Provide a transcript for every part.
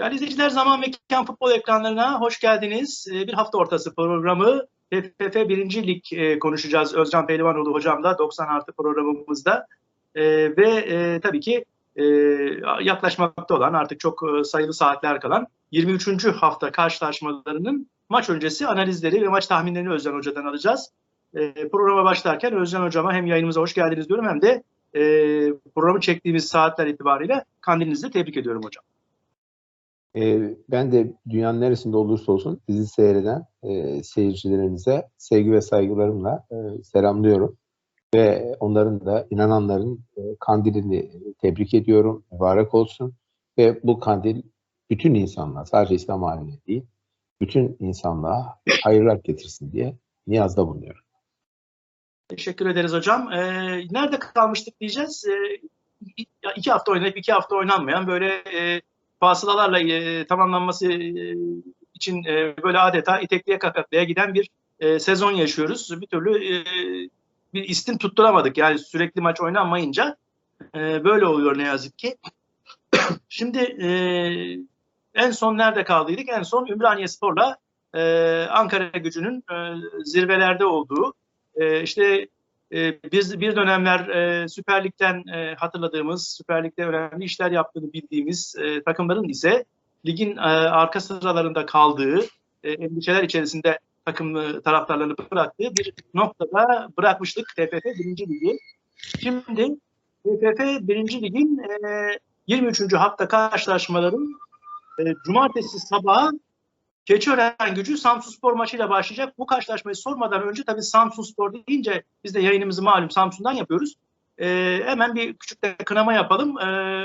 Değerli izleyiciler Zaman Mekan Futbol ekranlarına hoş geldiniz. Ee, bir hafta ortası programı PFF 1. Lig e, konuşacağız Özcan Pehlivanoğlu hocamla 90 artı programımızda. Ee, ve e, tabii ki e, yaklaşmakta olan artık çok sayılı saatler kalan 23. hafta karşılaşmalarının maç öncesi analizleri ve maç tahminlerini Özcan Hoca'dan alacağız. Programa başlarken Özcan Hocama hem yayınımıza hoş geldiniz diyorum hem de programı çektiğimiz saatler itibariyle kandilinizi tebrik ediyorum hocam. E, ben de dünyanın neresinde olursa olsun bizi seyreden e, seyircilerimize sevgi ve saygılarımla e, selamlıyorum. Ve onların da inananların e, kandilini tebrik ediyorum. Mübarek olsun. Ve bu kandil bütün insanlığa, sadece İslam alemine değil, bütün insanlığa hayırlar getirsin diye niyazda bulunuyorum. Teşekkür ederiz hocam. Ee, nerede kalmıştık diyeceğiz. Ee, iki hafta oynayıp iki hafta oynanmayan böyle e, fasılalarla e, tamamlanması e, için e, böyle adeta itekliye kakaklaya giden bir e, sezon yaşıyoruz. Bir türlü e, bir istim tutturamadık. Yani sürekli maç oynanmayınca e, böyle oluyor ne yazık ki. Şimdi e, en son nerede kaldıydık? En son Ümraniye Spor'la e, Ankara gücünün e, zirvelerde olduğu e, işte e, biz bir dönemler e, Süper Lig'den e, hatırladığımız, Süper Lig'de önemli işler yaptığını bildiğimiz e, takımların ise ligin e, arka sıralarında kaldığı, e, endişeler içerisinde takım taraftarlarını bıraktığı bir noktada bırakmıştık TFF 1. Ligi. Şimdi TFF 1. Lig'in e, 23. hafta karşılaşmaların e, cumartesi sabahı Keçiören gücü Samsun Spor maçıyla başlayacak. Bu karşılaşmayı sormadan önce tabii Samsun Spor deyince biz de yayınımızı malum Samsun'dan yapıyoruz. Ee, hemen bir küçük de kınama yapalım. Ee,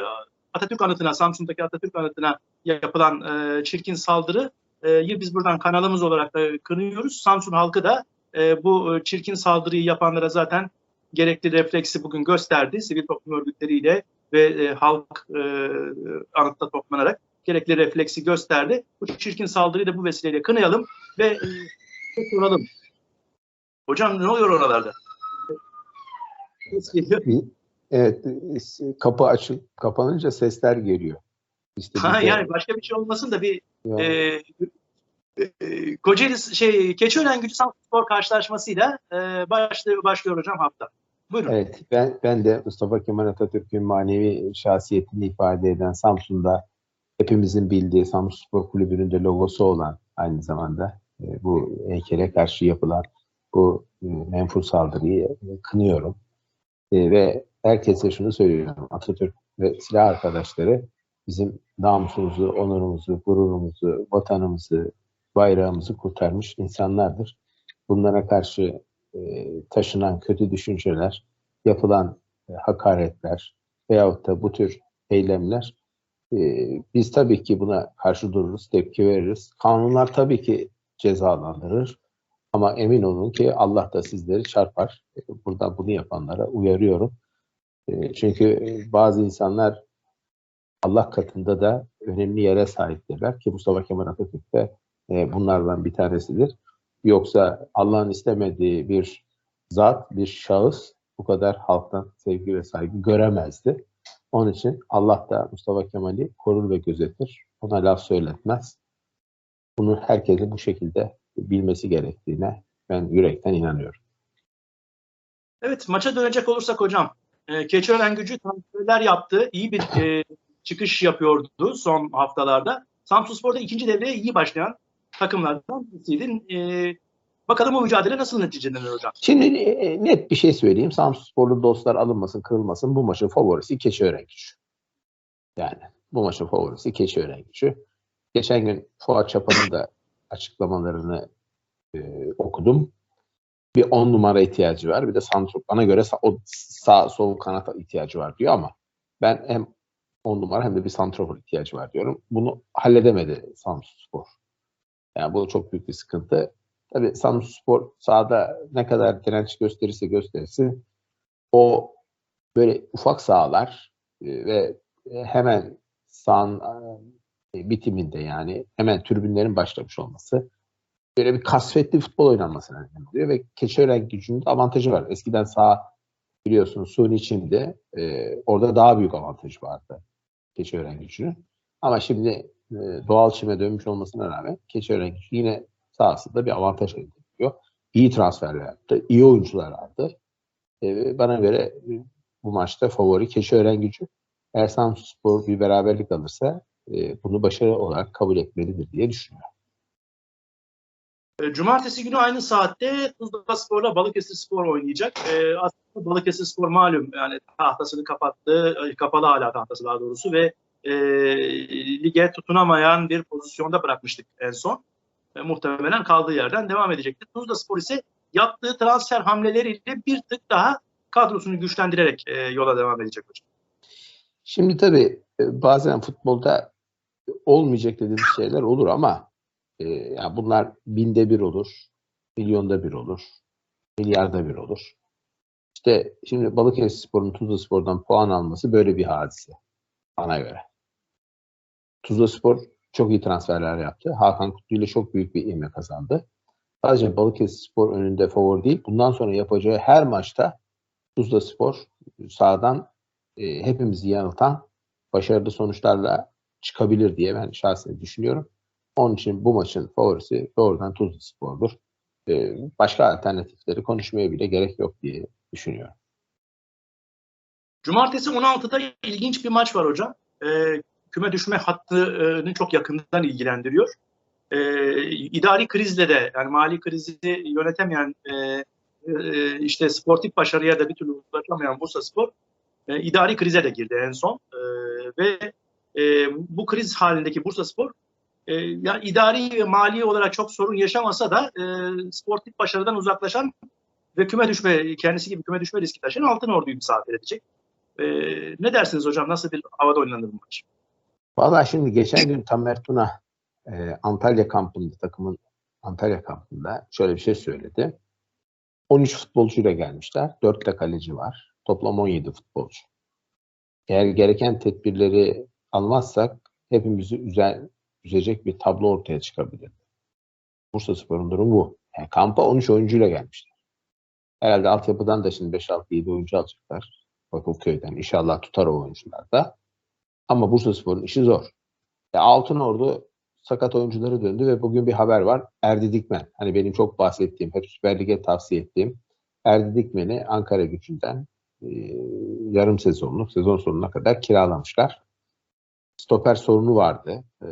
Atatürk anıtına, Samsun'daki Atatürk anıtına yapılan e, çirkin saldırı e, biz buradan kanalımız olarak da kınıyoruz. Samsun halkı da e, bu çirkin saldırıyı yapanlara zaten gerekli refleksi bugün gösterdi. Sivil toplum örgütleriyle ve e, halk e, anıtta toplanarak gerekli refleksi gösterdi. Bu çirkin saldırıyı da bu vesileyle kınayalım ve e, soralım. Hocam ne oluyor oralarda? Evet, kapı açıp kapanınca sesler geliyor. İşte ha, de... yani başka bir şey olmasın da bir yani. e, e, Kocaeli şey Keçiören Gücü Spor karşılaşmasıyla e, başlıyor, başlıyor hocam hafta. Buyurun. Evet, ben ben de Mustafa Kemal Atatürk'ün manevi şahsiyetini ifade eden Samsun'da hepimizin bildiği Samsunspor Kulübü'nün de logosu olan aynı zamanda e, bu heykele karşı yapılan bu e, menfur saldırıyı e, kınıyorum. E, ve herkese şunu söylüyorum. Atatürk ve silah arkadaşları bizim namusumuzu, onurumuzu, gururumuzu, vatanımızı, bayrağımızı kurtarmış insanlardır. Bunlara karşı e, taşınan kötü düşünceler, yapılan e, hakaretler veyahut da bu tür eylemler biz tabii ki buna karşı dururuz, tepki veririz. Kanunlar tabii ki cezalandırır. Ama emin olun ki Allah da sizleri çarpar. Burada bunu yapanlara uyarıyorum. Ee, çünkü bazı insanlar Allah katında da önemli yere sahiptirler ki Mustafa Kemal Atatürk de e, bunlardan bir tanesidir. Yoksa Allah'ın istemediği bir zat, bir şahıs bu kadar halktan sevgi ve saygı göremezdi. Onun için Allah da Mustafa Kemal'i korur ve gözetir. Ona laf söyletmez. Bunu herkesin bu şekilde bilmesi gerektiğine ben yürekten inanıyorum. Evet maça dönecek olursak hocam. E, Keçiören gücü transferler yaptı. İyi bir e, çıkış yapıyordu son haftalarda. Samsun Spor'da ikinci devreye iyi başlayan takımlardan birisiydi. E, Bakalım bu mücadele nasıl neticelenir hocam? Şimdi e, net bir şey söyleyeyim. Samsun Sporlu dostlar alınmasın, kırılmasın. Bu maçın favorisi Keçiören gücü. Yani bu maçın favorisi Keçiören gücü. Geçen gün Fuat Çapan'ın da açıklamalarını e, okudum. Bir on numara ihtiyacı var. Bir de Samsun. Bana göre sağ, o sağ sol kanat ihtiyacı var diyor ama ben hem on numara hem de bir santrofor ihtiyacı var diyorum. Bunu halledemedi Samsun Spor. Yani bu çok büyük bir sıkıntı. Tabii Samsunspor sahada ne kadar direnç gösterirse göstersin o böyle ufak sahalar e, ve hemen sahanın e, bitiminde yani hemen tribünlerin başlamış olması böyle bir kasvetli futbol oynanmasına neden oluyor ve Keçiören gücünün de avantajı var. Eskiden sağ biliyorsunuz suni içinde e, orada daha büyük avantajı vardı Keçiören gücünün. Ama şimdi e, doğal çime dönmüş olmasına rağmen Keçiören gücü yine sahasında bir avantaj elde ediyor. İyi transferler yaptı. iyi oyuncular aldı. E, bana göre e, bu maçta favori Keçiören gücü. Eğer Samsunspor bir beraberlik alırsa e, bunu başarı olarak kabul etmelidir diye düşünüyorum. E, Cumartesi günü aynı saatte Tuzla Spor'la Balıkesir Spor oynayacak. E, aslında Balıkesir Spor malum yani tahtasını kapattı, e, kapalı hala tahtası daha doğrusu ve e, lige tutunamayan bir pozisyonda bırakmıştık en son. E, muhtemelen kaldığı yerden devam edecektir. Tuzla Spor ise yaptığı transfer hamleleriyle bir tık daha kadrosunu güçlendirerek e, yola devam edecek hocam. Şimdi tabii e, bazen futbolda olmayacak dediğimiz şeyler olur ama e, yani bunlar binde bir olur, milyonda bir olur, milyarda bir olur. İşte şimdi Balıkesir Spor'un Tuzla Spor'dan puan alması böyle bir hadise bana göre. Tuzla Spor çok iyi transferler yaptı. Hakan Kutlu ile çok büyük bir ivme kazandı. Sadece Balıkesir Spor önünde favori değil. Bundan sonra yapacağı her maçta Tuzla Spor sağdan e, hepimizi yanıltan başarılı sonuçlarla çıkabilir diye ben şahsen düşünüyorum. Onun için bu maçın favorisi doğrudan Tuzla Spor'dur. E, başka alternatifleri konuşmaya bile gerek yok diye düşünüyorum. Cumartesi 16'da ilginç bir maç var hocam. E, küme düşme hattını çok yakından ilgilendiriyor. E, idari krizle de yani mali krizi yönetemeyen e, e, işte sportif başarıya da bir türlü ulaşamayan Bursa Spor e, idari krize de girdi en son. E, ve e, bu kriz halindeki Bursa Spor e, yani idari ve mali olarak çok sorun yaşamasa da e, sportif başarıdan uzaklaşan ve küme düşme, kendisi gibi küme düşme riski taşıyan Altın Ordu'yu misafir edecek. E, ne dersiniz hocam? Nasıl bir havada oynanır bu maç? Valla şimdi geçen gün Tamer Tuna e, Antalya kampında takımın Antalya kampında şöyle bir şey söyledi. 13 futbolcuyla gelmişler. 4 de kaleci var. Toplam 17 futbolcu. Eğer gereken tedbirleri almazsak hepimizi üzer, üzecek bir tablo ortaya çıkabilir. Bursa Spor'un durumu bu. Yani kampa 13 oyuncuyla gelmişler. Herhalde altyapıdan da şimdi 5-6-7 oyuncu alacaklar. Vakıfköy'den. İnşallah tutar o oyuncular da. Ama Bursa Spor'un işi zor. Ya Altın Ordu sakat oyuncuları döndü ve bugün bir haber var. Erdi Dikmen. Hani benim çok bahsettiğim, hep Süper Lig'e tavsiye ettiğim Erdi Dikmen'i Ankara gücünden e, yarım sezonluk, sezon sonuna kadar kiralamışlar. Stoper sorunu vardı e,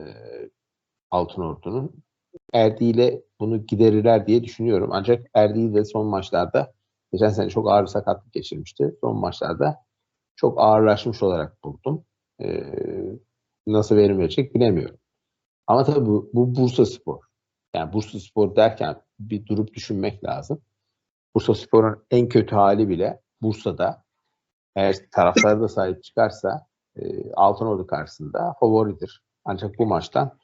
Altın Ordu'nun. Erdi ile bunu giderirler diye düşünüyorum. Ancak Erdi'yi de son maçlarda geçen sene çok ağır sakatlık geçirmişti. Son maçlarda çok ağırlaşmış olarak buldum. E, nasıl verim verecek bilemiyorum. Ama tabii bu, bu Bursa Spor. Yani Bursa Spor derken bir durup düşünmek lazım. Bursa Spor'un en kötü hali bile Bursa'da eğer taraftarı da sahip çıkarsa e, Altınordu karşısında favoridir. Ancak bu maçtan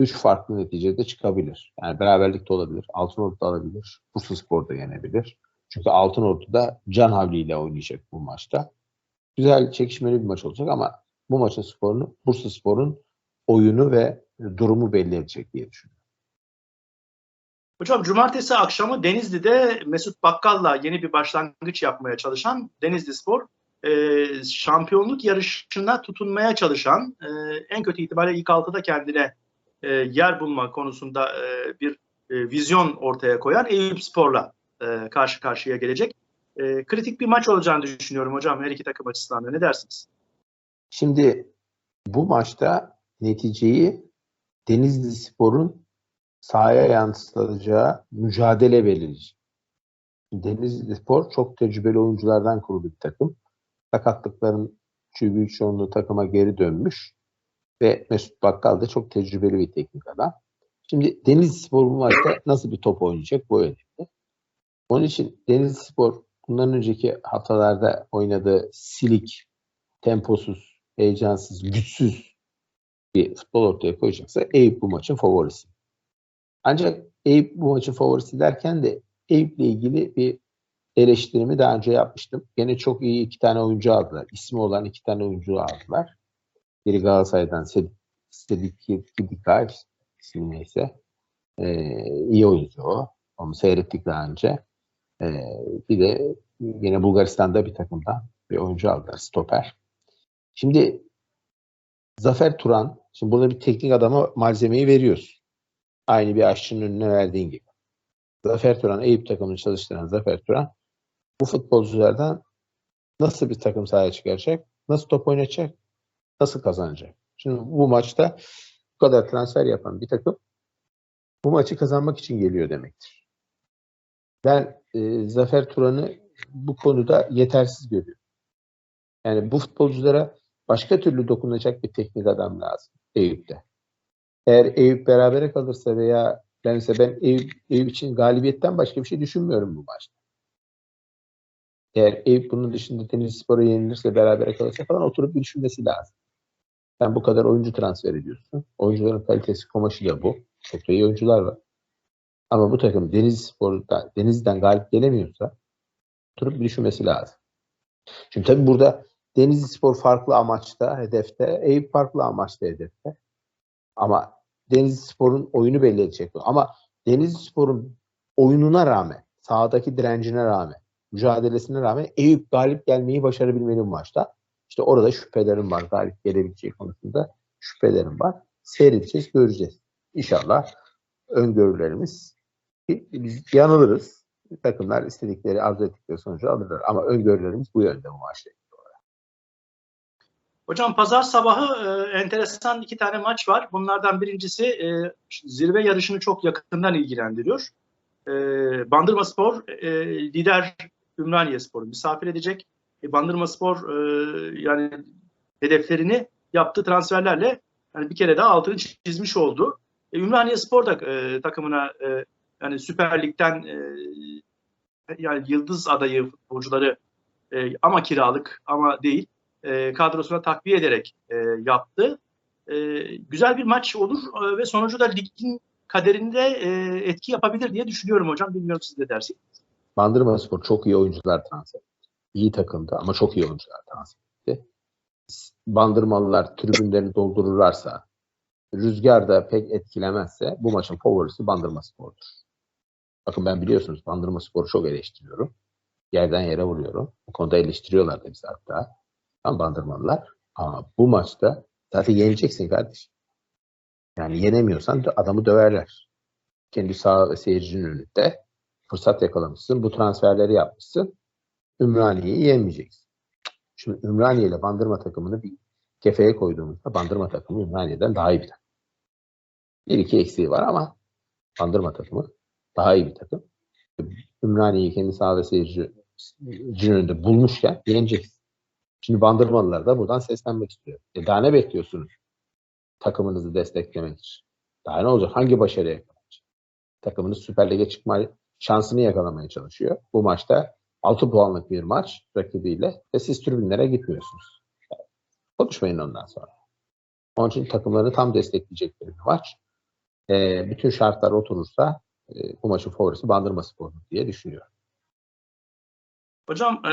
3 farklı neticede çıkabilir. Yani beraberlik de olabilir. Altınordu da alabilir. Bursa Spor da yenebilir. Çünkü Altınordu da can havliyle oynayacak bu maçta. Güzel çekişmeli bir maç olacak ama bu maçın sporunu Bursa Spor'un oyunu ve durumu belli edecek diye düşünüyorum. Hocam cumartesi akşamı Denizli'de Mesut Bakkal'la yeni bir başlangıç yapmaya çalışan Denizli Spor e, şampiyonluk yarışına tutunmaya çalışan e, en kötü itibariyle ilk altıda kendine e, yer bulma konusunda e, bir e, vizyon ortaya koyan Eyüp Spor'la e, karşı karşıya gelecek. E, kritik bir maç olacağını düşünüyorum hocam her iki takım açısından da. Ne dersiniz? Şimdi bu maçta neticeyi Denizli Spor'un sahaya yansıtacağı mücadele belirleyecek. Denizli Spor çok tecrübeli oyunculardan kurulu bir takım. Sakatlıkların büyük çoğunluğu takıma geri dönmüş ve Mesut Bakkal da çok tecrübeli bir teknik adam. Şimdi Denizli Spor bu maçta nasıl bir top oynayacak bu önemli. Onun için Denizli Spor bundan önceki haftalarda oynadığı silik, temposuz, heyecansız, güçsüz bir futbol ortaya koyacaksa Eyüp bu maçın favorisi. Ancak Eyüp bu maçın favorisi derken de Eyüp'le ilgili bir eleştirimi daha önce yapmıştım. Gene çok iyi iki tane oyuncu aldılar. İsmi olan iki tane oyuncu aldılar. Biri Galatasaray'dan Sedik Gidika ismi neyse. Ee, iyi oyuncu o. Onu seyrettik daha önce. Ee, bir de yine Bulgaristan'da bir takımdan bir oyuncu aldılar. Stoper. Şimdi Zafer Turan, şimdi burada bir teknik adama malzemeyi veriyorsun. Aynı bir aşçının önüne verdiğin gibi. Zafer Turan, Eyüp takımını çalıştıran Zafer Turan bu futbolculardan nasıl bir takım sahaya çıkaracak, nasıl top oynayacak, nasıl kazanacak? Şimdi bu maçta bu kadar transfer yapan bir takım bu maçı kazanmak için geliyor demektir. Ben e, Zafer Turan'ı bu konuda yetersiz görüyorum. Yani bu futbolculara başka türlü dokunacak bir teknik adam lazım Eyüp'te. Eğer Eyüp berabere kalırsa veya bense ben Eyüp, Eyüp için galibiyetten başka bir şey düşünmüyorum bu maçta. Eğer Eyüp bunun dışında Deniz Spor'a yenilirse berabere kalırsa falan oturup bir düşünmesi lazım. Sen bu kadar oyuncu transfer ediyorsun. Oyuncuların kalitesi kumaşı da bu. Çok da iyi oyuncular var. Ama bu takım Deniz Spor'da Deniz'den galip gelemiyorsa oturup bir düşünmesi lazım. Şimdi tabii burada Denizli Spor farklı amaçta, hedefte. Eyüp farklı amaçta, hedefte. Ama Denizli Spor'un oyunu belli edecek. Ama Denizli Spor'un oyununa rağmen, sahadaki direncine rağmen, mücadelesine rağmen Eyüp galip gelmeyi başarabilmeli bu maçta. İşte orada şüphelerim var. Galip gelebileceği konusunda şüphelerim var. Seyredeceğiz, göreceğiz. İnşallah öngörülerimiz biz yanılırız. Takımlar istedikleri, arzu ettikleri sonucu alırlar. Ama öngörülerimiz bu yönde bu maçta. Hocam pazar sabahı e, enteresan iki tane maç var. Bunlardan birincisi e, zirve yarışını çok yakından ilgilendiriyor. E, Bandırma Spor e, lider Ümraniye Spor'u misafir edecek. E, Bandırma Spor e, yani hedeflerini yaptığı transferlerle yani bir kere daha altını çizmiş oldu. E, Ümraniye Spor da e, takımına e, yani Süper Lig'den e, yani yıldız adayı futbolcuları e, ama kiralık ama değil e, kadrosuna takviye ederek e, yaptı. E, güzel bir maç olur ve sonucu da ligin kaderinde etki yapabilir diye düşünüyorum hocam. Bilmiyorum siz ne dersiniz? Bandırma Spor çok iyi oyuncular transfer etti. İyi takımdı ama çok iyi oyuncular transfer etti. Bandırmalılar tribünlerini doldururlarsa, rüzgar da pek etkilemezse bu maçın favorisi Bandırma Spor'dur. Bakın ben biliyorsunuz Bandırma Spor'u çok eleştiriyorum. Yerden yere vuruyorum. Bu konuda eleştiriyorlar da bizi hatta. Tam. Ama bu maçta zaten yeneceksin kardeşim. Yani yenemiyorsan da adamı döverler. Kendi sağ seyircinin önünde fırsat yakalamışsın. Bu transferleri yapmışsın. Ümraniye'yi yenmeyeceksin. Şimdi Ümraniye ile Bandırma takımını bir kefeye koyduğumuzda Bandırma takımı Ümraniye'den daha iyi bir takım. Bir iki eksiği var ama Bandırma takımı daha iyi bir takım. Ümraniye'yi kendi sağ ve seyircinin önünde bulmuşken yeneceksin. Şimdi Bandırmalılar da buradan seslenmek istiyor. E daha ne bekliyorsunuz? Takımınızı desteklemek için. Daha ne olacak? Hangi başarıya yakalanacak? Takımınız Süper Lig'e çıkma şansını yakalamaya çalışıyor. Bu maçta 6 puanlık bir maç rakibiyle ve siz tribünlere gitmiyorsunuz. Konuşmayın ondan sonra. Onun için takımlarını tam destekleyecekleri bir maç. E, bütün şartlar oturursa e, bu maçın favorisi Bandırma Spor'u diye düşünüyorum. Hocam e,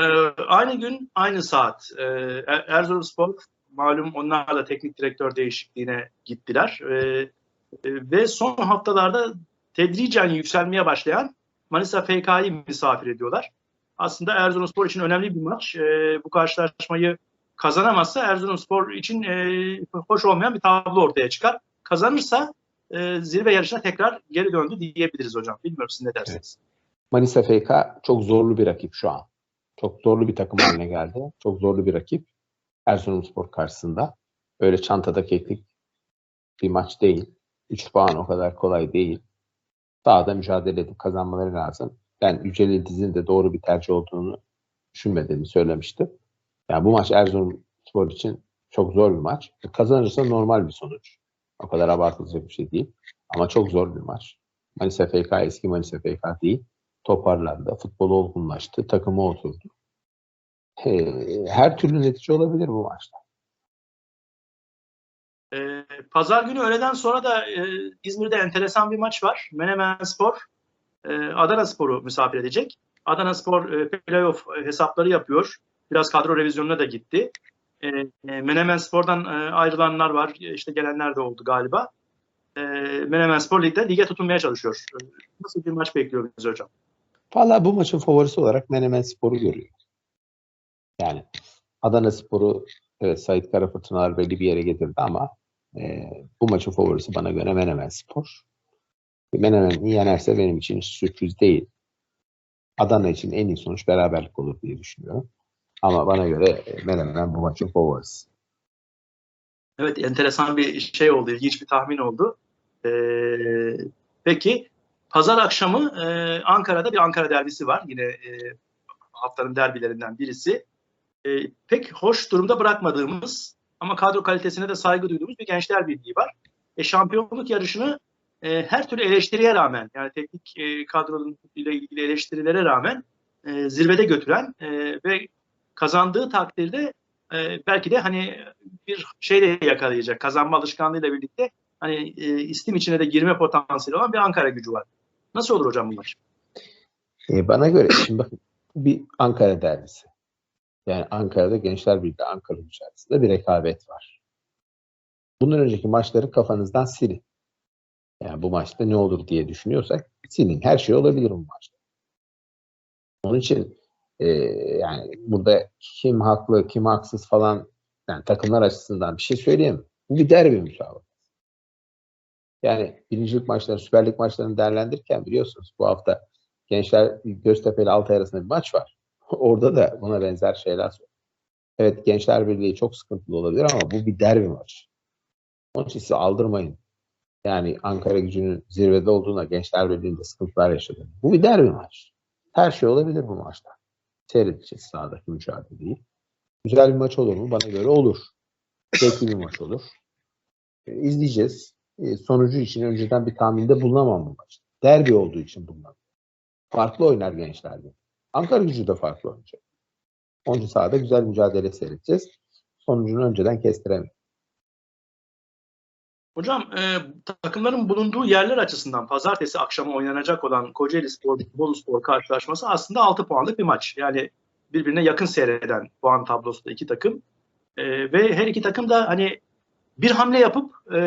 aynı gün aynı saat e, Erzurumspor malum onlar da teknik direktör değişikliğine gittiler e, e, ve son haftalarda tedricen yükselmeye başlayan Manisa FK'yı misafir ediyorlar. Aslında Erzurumspor için önemli bir maç. E, bu karşılaşmayı kazanamazsa Erzurumspor için e, hoş olmayan bir tablo ortaya çıkar. Kazanırsa e, zirve yarışına tekrar geri döndü diyebiliriz hocam. Bilmiyorum siz ne dersiniz? Manisa FK çok zorlu bir rakip şu an. Çok zorlu bir takım haline geldi. Çok zorlu bir rakip. Erzurumspor karşısında. Öyle çantada keklik bir maç değil. 3 puan o kadar kolay değil. Daha da mücadele edip kazanmaları lazım. Ben Yücel İldiz'in de doğru bir tercih olduğunu düşünmediğimi söylemiştim. Yani bu maç Erzurumspor için çok zor bir maç. Kazanırsa normal bir sonuç. O kadar abartılacak bir şey değil. Ama çok zor bir maç. Manisa FK eski Manisa FK değil toparlandı. Futbol olgunlaştı. Takımı oturdu. Her türlü netice olabilir bu maçta. Ee, Pazar günü öğleden sonra da e, İzmir'de enteresan bir maç var. Menemen Spor e, Adana Spor'u misafir edecek. Adana Spor e, playoff hesapları yapıyor. Biraz kadro revizyonuna da gitti. E, Menemen Spor'dan e, ayrılanlar var. İşte gelenler de oldu galiba. E, Menemen Spor Lig'de lige tutunmaya çalışıyor. Nasıl bir maç bekliyor bizi hocam? Valla bu maçın favorisi olarak Menemen Spor'u görüyor. Yani Adana Spor'u evet Sait Karafırtınalar belli bir yere getirdi ama e, bu maçın favorisi bana göre Menemen Spor. Menemen yenerse benim için sürpriz değil. Adana için en iyi sonuç beraberlik olur diye düşünüyorum. Ama bana göre e, Menemen bu maçın favorisi. Evet enteresan bir şey oldu, ilginç bir tahmin oldu. Ee, peki pazar akşamı e, Ankara'da bir Ankara derbisi var. Yine e, haftanın derbilerinden birisi. E, pek hoş durumda bırakmadığımız ama kadro kalitesine de saygı duyduğumuz bir Gençler Birliği var. E, şampiyonluk yarışını e, her türlü eleştiriye rağmen yani teknik e, kadronun ile ilgili eleştirilere rağmen e, zirvede götüren e, ve kazandığı takdirde e, belki de hani bir şey de yakalayacak. Kazanma alışkanlığıyla birlikte hani e, istim içine de girme potansiyeli olan bir Ankara gücü var. Nasıl olur hocam bu maç? E, bana göre şimdi bakın bir Ankara derbisi. Yani Ankara'da Gençler Birliği Ankara mücadelesinde bir rekabet var. Bundan önceki maçları kafanızdan silin. Yani bu maçta ne olur diye düşünüyorsak silin. Her şey olabilir bu maçta. Onun için e, yani burada kim haklı, kim haksız falan yani takımlar açısından bir şey söyleyeyim. Bu bir derbi müsabakası. Yani birincilik maçları, Süper Lig maçlarını değerlendirirken biliyorsunuz bu hafta Gençler Göztepe ile Altay arasında bir maç var. Orada da buna benzer şeyler söylüyor. Evet Gençler Birliği çok sıkıntılı olabilir ama bu bir derbi maç. Onun için size aldırmayın. Yani Ankara gücünün zirvede olduğuna Gençler Birliği'nde sıkıntılar yaşadı. Bu bir derbi maç. Her şey olabilir bu maçta. Seyredeceğiz sahadaki mücadeleyi. Güzel bir maç olur mu? Bana göre olur. Zevkli bir maç olur. E, izleyeceğiz. E, sonucu için önceden bir tahminde bulunamam bu maç. Derbi olduğu için bulunamam. Farklı oynar gençler Birliği. Ankara gücü de farklı oynayacak. Onun sahada güzel mücadele seyredeceğiz. Sonucunu önceden kestiremeyiz. Hocam e, takımların bulunduğu yerler açısından pazartesi akşamı oynanacak olan Kocaeli Spor Bolu Spor karşılaşması aslında 6 puanlık bir maç. Yani birbirine yakın seyreden puan tablosunda iki takım. E, ve her iki takım da hani bir hamle yapıp e,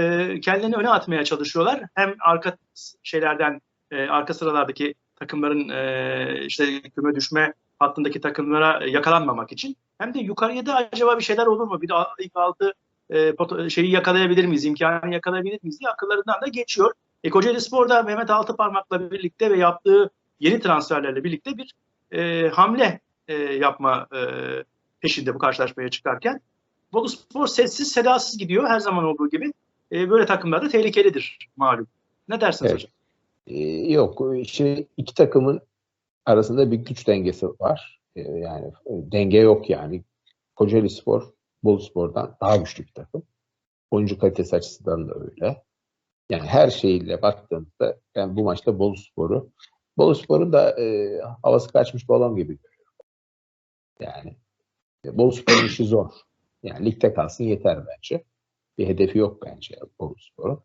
kendilerini öne atmaya çalışıyorlar. Hem arka şeylerden e, arka sıralardaki takımların e, işte küme düşme hattındaki takımlara yakalanmamak için hem de yukarıya da acaba bir şeyler olur mu? Bir de ilk altı e, şeyi yakalayabilir miyiz, imkanı yakalayabilir miyiz diye akıllarından da geçiyor. E, Kocaeli Spor'da Mehmet Altıparmak'la birlikte ve yaptığı yeni transferlerle birlikte bir e, hamle e, yapma e, peşinde bu karşılaşmaya çıkarken. Bolu Spor sessiz sedasız gidiyor her zaman olduğu gibi. E, böyle takımlar da tehlikelidir malum. Ne dersiniz Evet. hocam? Ee, yok. Şimdi iki takımın arasında bir güç dengesi var. Ee, yani e, denge yok yani. Kocaeli Spor, Bolu Spor'dan daha güçlü bir takım. Oyuncu kalitesi açısından da öyle. Yani her şeyiyle baktığımızda ben bu maçta Bolu Spor'u Bolu Spor'un da e, havası kaçmış balon gibi görüyorum. Yani e, Bolu Spor'un işi zor. Yani ligde kalsın yeter bence. Bir hedefi yok bence Bolu Spor'un.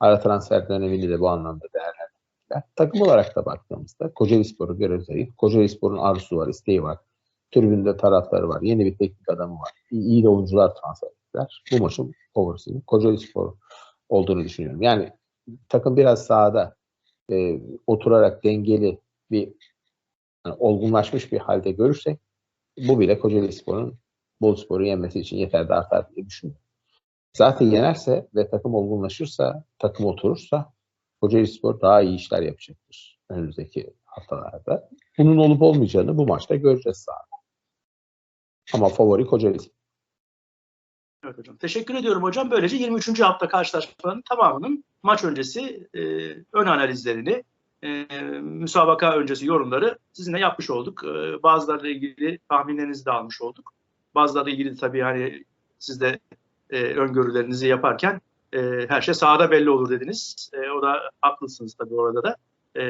Ara transfer dönemini de bu anlamda değerlendirmişler. Takım olarak da baktığımızda Kocaeli Spor'u göre. Kocaeli Spor'un arzusu var, isteği var. Tribünde taraftarı var. Yeni bir teknik adamı var. İyi, iyi de oyuncular transfer ettiler. Bu maçın favorisinin Kocaeli Spor olduğunu düşünüyorum. Yani takım biraz sahada e, oturarak dengeli bir yani olgunlaşmış bir halde görürsek bu bile Kocaeli Spor'un Bolu Spor'u yenmesi için yeterli artar diye düşünüyorum. Zaten yenerse ve takım olgunlaşırsa, takım oturursa Kocaeli Spor daha iyi işler yapacaktır önümüzdeki haftalarda. Bunun olup olmayacağını bu maçta göreceğiz sahada. Ama favori Kocaeli Spor. Evet hocam. Teşekkür ediyorum hocam. Böylece 23. hafta karşılaşmalarının tamamının maç öncesi e, ön analizlerini, e, müsabaka öncesi yorumları sizinle yapmış olduk. E, bazılarıyla ilgili tahminlerinizi de almış olduk. Bazılarıyla ilgili tabii hani siz de e, öngörülerinizi yaparken e, her şey sahada belli olur dediniz. E, o da haklısınız tabii orada da. E,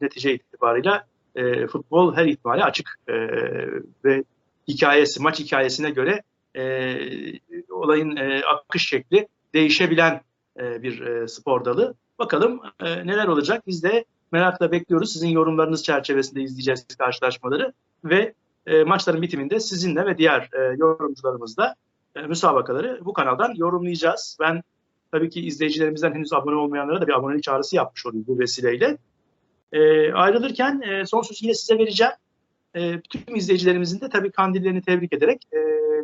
netice itibarıyla e, futbol her ihtimale açık e, ve hikayesi, maç hikayesine göre e, olayın e, akış şekli değişebilen e, bir e, spor dalı. Bakalım e, neler olacak. Biz de merakla bekliyoruz. Sizin yorumlarınız çerçevesinde izleyeceğiz karşılaşmaları ve e, maçların bitiminde sizinle ve diğer e, yorumcularımızla e, müsabakaları bu kanaldan yorumlayacağız. Ben tabii ki izleyicilerimizden henüz abone olmayanlara da bir abonelik çağrısı yapmış olayım bu vesileyle. E, ayrılırken e, son sözü yine size vereceğim. E, tüm izleyicilerimizin de tabii kandillerini tebrik ederek e,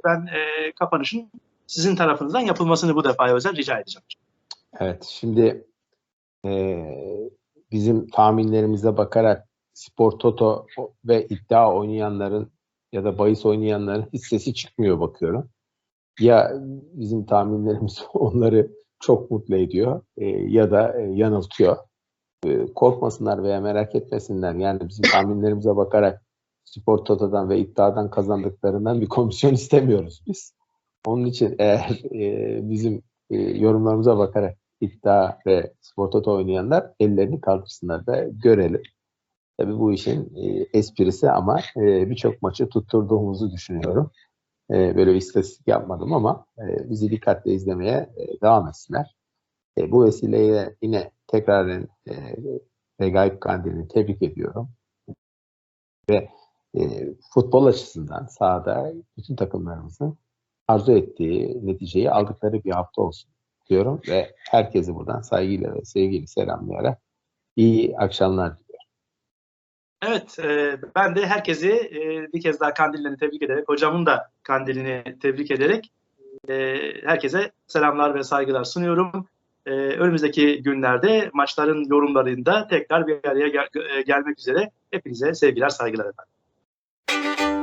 ben e, kapanışın sizin tarafınızdan yapılmasını bu defa özel rica edeceğim. Evet, şimdi e, bizim tahminlerimize bakarak Spor Toto ve iddia oynayanların ya da bahis oynayanların hissesi çıkmıyor bakıyorum. Ya bizim tahminlerimiz onları çok mutlu ediyor e, ya da e, yanıltıyor. E, korkmasınlar veya merak etmesinler. Yani bizim tahminlerimize bakarak Spor Toto'dan ve iddiadan kazandıklarından bir komisyon istemiyoruz biz. Onun için eğer e, bizim e, yorumlarımıza bakarak iddia ve spor toto oynayanlar ellerini kaldırsınlar da görelim. Tabii bu işin e, esprisi ama e, birçok maçı tutturduğumuzu düşünüyorum. E, böyle bir istatistik yapmadım ama e, bizi dikkatle izlemeye e, devam etsinler. E, bu vesileyle yine tekrar e, Regaip Kandil'i tebrik ediyorum. Ve e, futbol açısından sahada bütün takımlarımızın arzu ettiği neticeyi aldıkları bir hafta olsun diyorum ve herkesi buradan saygıyla ve sevgiyle selamlayarak iyi akşamlar. Evet, e, ben de herkesi e, bir kez daha kandillerini tebrik ederek, hocamın da kandilini tebrik ederek e, herkese selamlar ve saygılar sunuyorum. E, önümüzdeki günlerde maçların yorumlarında tekrar bir araya gel- gelmek üzere hepinize sevgiler, saygılar efendim.